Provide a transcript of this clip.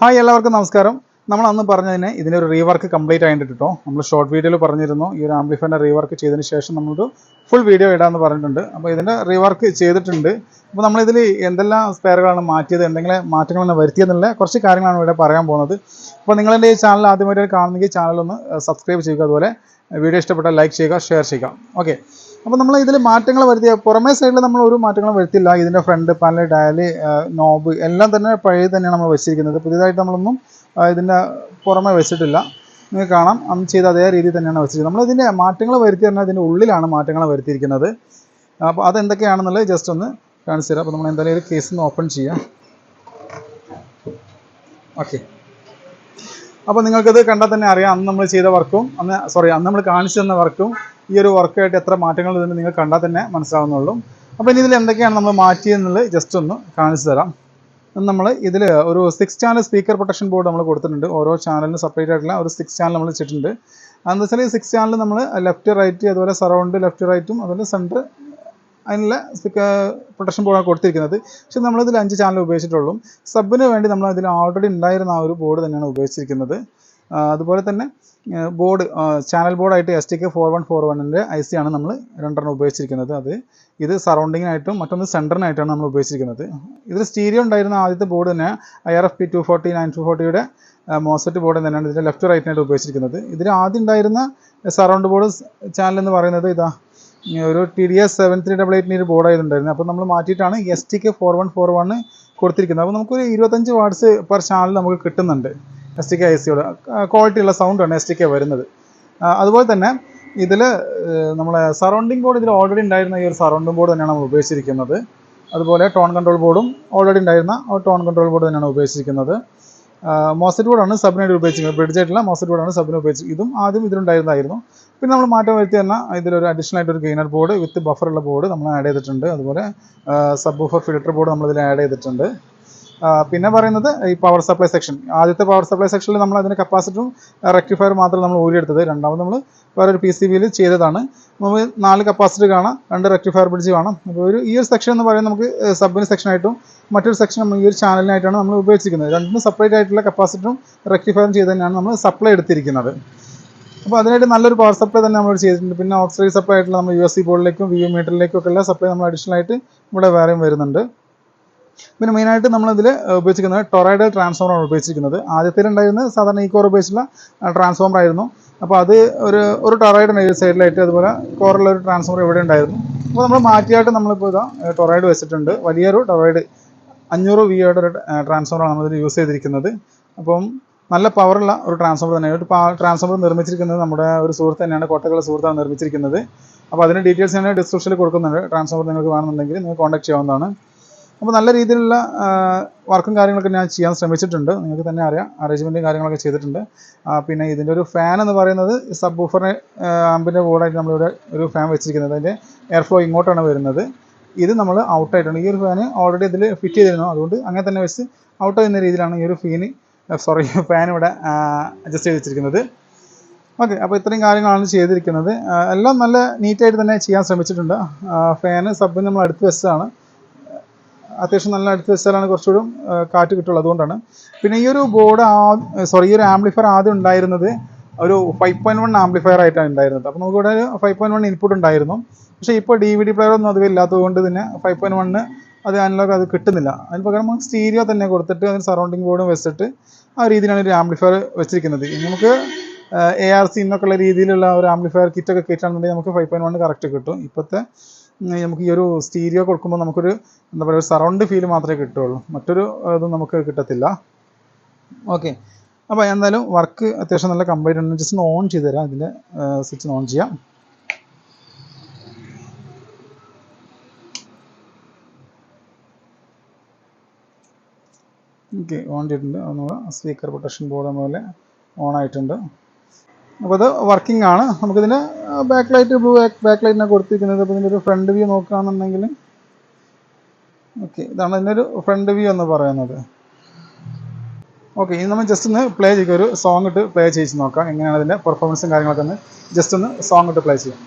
Hi എല്ലാവർക്കും നമസ്കാരം. നമ്മൾ അന്ന് പറഞ്ഞതിന് ഇതിനൊരു റീവർക്ക് കംപ്ലീറ്റ് ആയിട്ട് കേട്ടോ നമ്മൾ ഷോർട്ട് വീഡിയോയിൽ പറഞ്ഞിരുന്നു. ഈ ഒരു ആംപ്ലിഫൈന്റെ റീവർക്ക് ചെയ്തതിന് ശേഷം നമ്മളൊരു ഫുൾ വീഡിയോ ഇടാമെന്ന് പറഞ്ഞിട്ടുണ്ട്. അപ്പോൾ ഇതിന്റെ റീവർക്ക് ചെയ്തിട്ടുണ്ട്. അപ്പോൾ നമ്മളിതിൽ എന്തെല്ലാം സ്പെയറുകളാണ് മാറ്റിയത് എന്തെങ്കിലും മാറ്റങ്ങളാണ് വരുത്തിയതെന്നുള്ള കുറച്ച് കാര്യങ്ങളാണ് ഇവിടെ പറയാൻ പോകുന്നത്. അപ്പോൾ നിങ്ങളെന്റെ ഈ ചാനൽ ആദ്യമായിട്ട് കാണുന്നെങ്കിൽ ചാനലൊന്ന് സബ്സ്ക്രൈബ് ചെയ്യുക. അതുപോലെ വീഡിയോ ഇഷ്ടപ്പെട്ടാൽ ലൈക്ക് ചെയ്യുക ഷെയർ ചെയ്യുക. ഓക്കെ അപ്പോൾ നമ്മൾ ഇതിൽ മാറ്റങ്ങൾ വരുത്തിയ പുറമേ സൈഡിൽ നമ്മൾ ഒരു മാറ്റങ്ങളും വരുത്തില്ല ഇതിന്റെ ഫ്രണ്ട് പാനൽ ഡയൽ നോബ് എല്ലാം തന്നെ പഴയ തന്നെയാണ് നമ്മൾ വെച്ചിരിക്കുന്നത്. പുതിയതായിട്ട് നമ്മളൊന്നും ഇതിന്റെ പുറമേ വെച്ചിട്ടില്ല. നിങ്ങൾക്ക് കാണാം. അന്ന് ചെയ്ത അതേ രീതിയിൽ തന്നെയാണ് വെച്ചിരിക്കുന്നത്. നമ്മൾ ഇതിന്റെ മാറ്റങ്ങൾ വരുത്തി പറഞ്ഞാൽ ഇതിന്റെ ഉള്ളിലാണ് മാറ്റങ്ങൾ വരുത്തിയിരിക്കുന്നത്. അപ്പോൾ അതെന്തൊക്കെയാണെന്നുള്ളത് ജസ്റ്റ് ഒന്ന് കാണിച്ചു തരാം. അപ്പോൾ നമ്മൾ എന്തായാലും ഒരു കേസ് ഒന്ന് ഓപ്പൺ ചെയ്യാം. ഓക്കെ അപ്പോൾ നിങ്ങൾക്കത് കണ്ടാൽ തന്നെ അറിയാം. അന്ന് നമ്മൾ ചെയ്ത വർക്കും അന്ന് സോറി അന്ന് നമ്മൾ കാണിച്ചു തന്ന വർക്കും ഈ ഒരു വർക്കായിട്ട് എത്ര മാറ്റങ്ങൾ ഇതിന് നിങ്ങൾ കണ്ടാൽ തന്നെ മനസ്സിലാവുന്നുള്ളൂ. അപ്പോൾ ഇനി ഇതിൽ എന്തൊക്കെയാണ് നമ്മൾ മാറ്റിയെന്നുള്ളത് ജസ്റ്റ് ഒന്ന് കാണിച്ചു തരാം. നമ്മൾ ഇതിൽ ഒരു six channel speaker protection board നമ്മൾ കൊടുത്തിട്ടുണ്ട്. ഓരോ ചാനലിനും സെപ്പറേറ്റ് ആയിട്ടുള്ള ഒരു സിക്സ് ചാനൽ നമ്മൾ വെച്ചിട്ടുണ്ട്. അതെന്ന് വെച്ചാൽ ഈ സിക്സ് ചാനൽ നമ്മൾ ലെഫ്റ്റ് റൈറ്റ് അതുപോലെ സറൗണ്ട് ലെഫ്റ്റ് റൈറ്റും അതുപോലെ സെന്റർ അതിനുള്ള പ്രൊട്ടക്ഷൻ ബോർഡാണ് കൊടുത്തിരിക്കുന്നത്. പക്ഷേ നമ്മളിതിൽ അഞ്ച് ചാനൽ ഉപയോഗിച്ചിട്ടുള്ളൂ. സബിന് വേണ്ടി നമ്മൾ അതിൽ ഓൾറെഡി ഉണ്ടായിരുന്ന ആ ഒരു ബോർഡ് തന്നെയാണ് ഉപയോഗിച്ചിരിക്കുന്നത്. അതുപോലെ തന്നെ board channel ബോർഡായിട്ട് S T K four one four വണ്ണിന്റെ ഐ സി ആണ് നമ്മൾ രണ്ടെണ്ണം ഉപയോഗിച്ചിരിക്കുന്നത് അത്. ഇത് സറൗണ്ടിങ്ങിനായിട്ടും മറ്റൊന്ന് സെന്ററിനായിട്ടാണ് നമ്മൾ ഉപയോഗിച്ചിരിക്കുന്നത്. ഇതിൽ സ്റ്റീരിയോ ഉണ്ടായിരുന്ന ആദ്യത്തെ ബോർഡ് തന്നെ I R F P two forty nine two ഫോർട്ടിയുടെ മോസറ്റ് board തന്നെയാണ് ഇതിന്റെ ലെഫ്റ്റ് റൈറ്റിനായിട്ട് ഉപയോഗിച്ചിരിക്കുന്നത്. ഇതിൽ ആദ്യം ഉണ്ടായിരുന്ന സറൗണ്ട് ബോർഡ് ചാനൽ എന്ന് പറയുന്നത് ഇതാ ഒരു T D S seven three double എയ്റ്റിന് ഒരു ബോർഡ് ആയതുണ്ടായിരുന്നു. അപ്പോൾ നമ്മൾ മാറ്റിയിട്ടാണ് S T K four one four one കൊടുത്തിരിക്കുന്നത്. അപ്പോൾ നമുക്കൊരു ഇരുപത്തഞ്ച് വാട്ട്സ് പെർ ചാനൽ നമുക്ക് കിട്ടുന്നുണ്ട്. എസ് ടി കെ ഐ സിയോട് ക്വാളിറ്റി ഉള്ള സൗണ്ടാണ് എസ് ടി കെ വരുന്നത്. അതുപോലെ തന്നെ ഇതിൽ നമ്മളെ സറൗണ്ടിങ് ബോർഡ് ഇതിൽ ഓൾറെഡി ഉണ്ടായിരുന്ന ഈ ഒരു സറൗണ്ടിങ് ബോർഡ് തന്നെയാണ് നമ്മൾ ഉപയോഗിച്ചിരിക്കുന്നത്. അതുപോലെ ടോൺ കൺട്രോൾ ബോർഡും ഓൾറെഡി ഉണ്ടായിരുന്ന ടോൺ കൺട്രോൾ ബോർഡ് തന്നെയാണ് ഉപയോഗിച്ചിരിക്കുന്നത്. മോസറ്റ് ബോർഡാണ് സബിനായിട്ട് ഉപയോഗിച്ചിരിക്കുന്നത്. ബ്രിഡ്ജ് ആയിട്ടുള്ള മോസറ്റ് ബോർഡാണ് സബിന് ഉപയോഗിച്ചത് ഇതും ആദ്യം ഇതിലുണ്ടായിരുന്നതായിരുന്നു. പിന്നെ നമ്മൾ മാറ്റം വരുത്തി തന്നെ ഇതിലൊരു അഡീഷണൽ ആയിട്ട് ഒരു ഗെയിനർ ബോർഡ് വിത്ത് ബഫറുള്ള ബോർഡ് നമ്മൾ ആഡ് ചെയ്തിട്ടുണ്ട്. അതുപോലെ സബ് ബഫർ ഫിൽട്ടർ ബോർഡ് നമ്മൾ ആഡ് ചെയ്തിട്ടുണ്ട്. പിന്നെ പറയുന്നത് ഈ പവർ സപ്ലൈ സെക്ഷൻ ആദ്യത്തെ പവർ സപ്ലൈ സെക്ഷനിൽ നമ്മൾ അതിന്റെ കപ്പാസിറ്ററും റെക്ടിഫയർ മാത്രം നമ്മൾ ഊരിയെടുത്തത്. രണ്ടാമത് നമ്മൾ വേറൊരു പി സി ബിയിൽ ചെയ്തതാണ്. നമുക്ക് നാല് കപ്പാസിറ്റർ കാണാം രണ്ട് റെക്ടിഫയർ ബ്രിഡ്ജ് കാണാം. അപ്പോൾ ഒരു ഈ ഒരു സെക്ഷൻ എന്ന് പറയുന്നത് നമുക്ക് സബിന് സെക്ഷനായിട്ടും മറ്റൊരു സെക്ഷൻ നമ്മൾ ഈ ഒരു ചാനലിനായിട്ടാണ് നമ്മൾ ഉപയോഗിച്ചിരിക്കുന്നത്. രണ്ടും സെപ്പറേറ്റ് ആയിട്ടുള്ള കപ്പാസിറ്ററും റെക്ടിഫയറും ചെയ്ത് തന്നെയാണ് നമ്മൾ സപ്ലൈ എടുത്തിരിക്കുന്നത്. അപ്പോൾ അതിനായിട്ട് നല്ലൊരു പവർ സപ്ലൈ തന്നെ നമ്മൾ ചെയ്തിട്ടുണ്ട്. പിന്നെ ഓക്സൈഡ് സപ്ലൈ ആയിട്ടുള്ള നമ്മൾ യു എസ് സി ബോർഡിലേക്കും വി യു മീറ്ററിലേക്കും ഒക്കെ സപ്ലൈ നമ്മൾ അഡീഷണൽ ആയിട്ട് ഇവിടെ വേറെയും വരുന്നുണ്ട്. പിന്നെ മെയിനായിട്ട് നമ്മളിതിൽ ഉപയോഗിച്ചിരിക്കുന്നത് ടൊറൈഡൽ ട്രാൻസ്ഫോമറാണ് ഉപയോഗിച്ചിരിക്കുന്നത്. ആദ്യത്തിലുണ്ടായിരുന്നത് സാധാരണ ഈ കോർ ഉപയോഗിച്ചുള്ള ട്രാൻസ്ഫോമർ ആയിരുന്നു. അപ്പോൾ അത് ഒരു ഒരു ടൊറൈഡ് ഈ സൈഡിലായിട്ട് അതുപോലെ കോറുള്ള ഒരു ട്രാൻസ്ഫോമർ ഇവിടെ ഉണ്ടായിരുന്നു. അപ്പോൾ നമ്മൾ മാറ്റിയായിട്ട് നമ്മളിപ്പോൾ ഇതാ ടൊറൈഡ് വെച്ചിട്ടുണ്ട്. വലിയൊരു ടൊറൈഡ് അഞ്ഞൂറ് വിയുടെ ഒരു ട്രാൻസ്ഫോമറാണ് നമ്മളിത് യൂസ് ചെയ്തിരിക്കുന്നത്. അപ്പം നല്ല പവറുള്ള ഒരു ട്രാൻസ്ഫോമർ തന്നെയാണ്. ഒരു ട്രാൻസ്ഫോമർ നിർമ്മിച്ചിരിക്കുന്നത് നമ്മുടെ ഒരു സുഹൃത്ത് തന്നെയാണ് കോട്ടക്കുള്ള സുഹൃത്താണ് നിർമ്മിച്ചിരിക്കുന്നത്. അപ്പോൾ അതിന്റെ ഡീറ്റെയിൽസ് ഞാൻ ഡിസ്ക്രിപ്ഷനിൽ കൊടുക്കുന്നുണ്ട്. ട്രാൻസ്ഫോമർ നിങ്ങൾക്ക് വേണമെന്നുണ്ടെങ്കിൽ നിങ്ങൾക്ക് കോൺടാക്ട് ചെയ്യാവുന്നതാണ്. അപ്പോൾ നല്ല രീതിയിലുള്ള വർക്കും കാര്യങ്ങളൊക്കെ ഞാൻ ചെയ്യാൻ ശ്രമിച്ചിട്ടുണ്ട്. നിങ്ങൾക്ക് തന്നെ അറിയാം അറേഞ്ച്മെന്റും കാര്യങ്ങളൊക്കെ ചെയ്തിട്ടുണ്ട്. പിന്നെ ഇതിന്റെ ഒരു ഫാൻ എന്ന് പറയുന്നത് സബ് ബൂഫറിന് ആമ്പിന്റെ കൂടായിട്ട് നമ്മളിവിടെ ഒരു ഫാൻ വെച്ചിരിക്കുന്നത്. അതിന്റെ എയർ ഫ്ലോ ഇങ്ങോട്ടാണ് വരുന്നത്. ഇത് നമ്മൾ ഔട്ടായിട്ടാണ് ഈ ഒരു ഫാന് ഓൾറെഡി ഇതിൽ ഫിറ്റ് ചെയ്തിരുന്നു. അതുകൊണ്ട് അങ്ങനെ തന്നെ വെച്ച് ഔട്ട് ചെയ്യുന്ന രീതിയിലാണ് ഈ ഒരു ഫീന് സോറി ഫാൻ ഇവിടെ അഡ്ജസ്റ്റ് ചെയ്ത് വെച്ചിരിക്കുന്നത്. ഓക്കെ അപ്പോൾ ഇത്രയും കാര്യങ്ങളാണ് ചെയ്തിരിക്കുന്നത്. എല്ലാം നല്ല നീറ്റായിട്ട് തന്നെ ചെയ്യാൻ ശ്രമിച്ചിട്ടുണ്ട്. ഫാന് സബ് നമ്മൾ അടുത്ത് വെച്ചതാണ്. അത്യാവശ്യം നല്ല അടുത്ത് വെച്ചാലാണ് കുറച്ചുകൂടി കാറ്റ് കിട്ടുള്ളൂ. അതുകൊണ്ടാണ്. പിന്നെ ഈ ഒരു ബോർഡ് സോറി ഈ ഒരു ആംപ്ലിഫയർ ആദ്യം ഉണ്ടായിരുന്നത് ഒരു ഫൈവ് പോയിന്റ് വൺ ആംപ്ലിഫയർ ആയിട്ടാണ് ഉണ്ടായിരുന്നത്. അപ്പോൾ നമുക്കിവിടെ ഫൈവ് പോയിന്റ് വൺ ഇൻപുട്ട് ഉണ്ടായിരുന്നു. പക്ഷേ ഇപ്പോൾ ഡി വി ഡി പ്ലെയർ ഒന്നും അധികം ഇല്ലാത്തതുകൊണ്ട് തന്നെ ഫൈവ് പോയിന്റ് വണ്ണ് അത് അനലോഗ് അത് കിട്ടുന്നില്ല. അതിന് പകരം നമുക്ക് സ്റ്റീരിയോ തന്നെ കൊടുത്തിട്ട് അതിന് സറൗണ്ടിങ് ബോർഡും വെച്ചിട്ട് ആ രീതിയിലാണ് ഒരു ആംപ്ലിഫയർ വെച്ചിരിക്കുന്നത്. നമുക്ക് എ ആർ സി എന്നൊക്കെ ഉള്ള രീതിയിലുള്ള ഒരു ആംപ്ലിഫയർ കിറ്റൊക്കെ കിട്ടുകയാണെന്നുണ്ടെങ്കിൽ നമുക്ക് ഫൈവ് പോയിന്റ് വൺ കറക്റ്റ് കിട്ടും. ഇപ്പോഴത്തെ നമുക്ക് ഈ ഒരു സ്റ്റീരിയോ കൊടുക്കുമ്പോൾ നമുക്കൊരു എന്താ പറയുക ഒരു സറൗണ്ട് ഫീൽ മാത്രമേ കിട്ടുള്ളൂ മറ്റൊരു ഇതും നമുക്ക് കിട്ടത്തില്ല. ഓക്കെ അപ്പോൾ എന്തായാലും വർക്ക് അത്യാവശ്യം നല്ല കംപ്ലീറ്റ് ഉണ്ട് ജസ്റ്റ് ഒന്ന് ഓൺ ചെയ്ത് തരാം. ഇതിന്റെ സ്വിച്ച് ഓൺ ചെയ്യാം. ഓക്കെ ഓൺ ചെയ്തിട്ടുണ്ട്. സ്പീക്കർ പ്രൊട്ടക്ഷൻ ബോർഡ് പോലെ ഓൺ ആയിട്ടുണ്ട്. അപ്പോൾ അത് വർക്കിംഗ് ആണ്. നമുക്കിതിന്റെ ബാക്ക് ലൈറ്റ് ബ്ലൂ ബാക്ക് ലൈറ്റിനെ കൊടുത്തിരിക്കുന്നത്. അപ്പോൾ ഇതിന്റെ ഒരു ഫ്രണ്ട് വ്യൂ നോക്കുകയാണെന്നുണ്ടെങ്കിൽ ഓക്കെ ഇതാണ് ഇതിന്റെ ഒരു ഫ്രണ്ട് വ്യൂ എന്ന് പറയുന്നത്. ഓക്കെ ഇനി നമ്മൾ ജസ്റ്റ് ഒന്ന് പ്ലേ ചെയ്യുക. ഒരു സോങ് ഇട്ട് പ്ലേ ചെയ്ത് നോക്കാം. എങ്ങനെയാണ് അതിന്റെ പെർഫോമൻസും കാര്യങ്ങളൊക്കെ ഒന്ന് ജസ്റ്റ് ഒന്ന് സോങ് ഇട്ട് പ്ലേ ചെയ്യാം.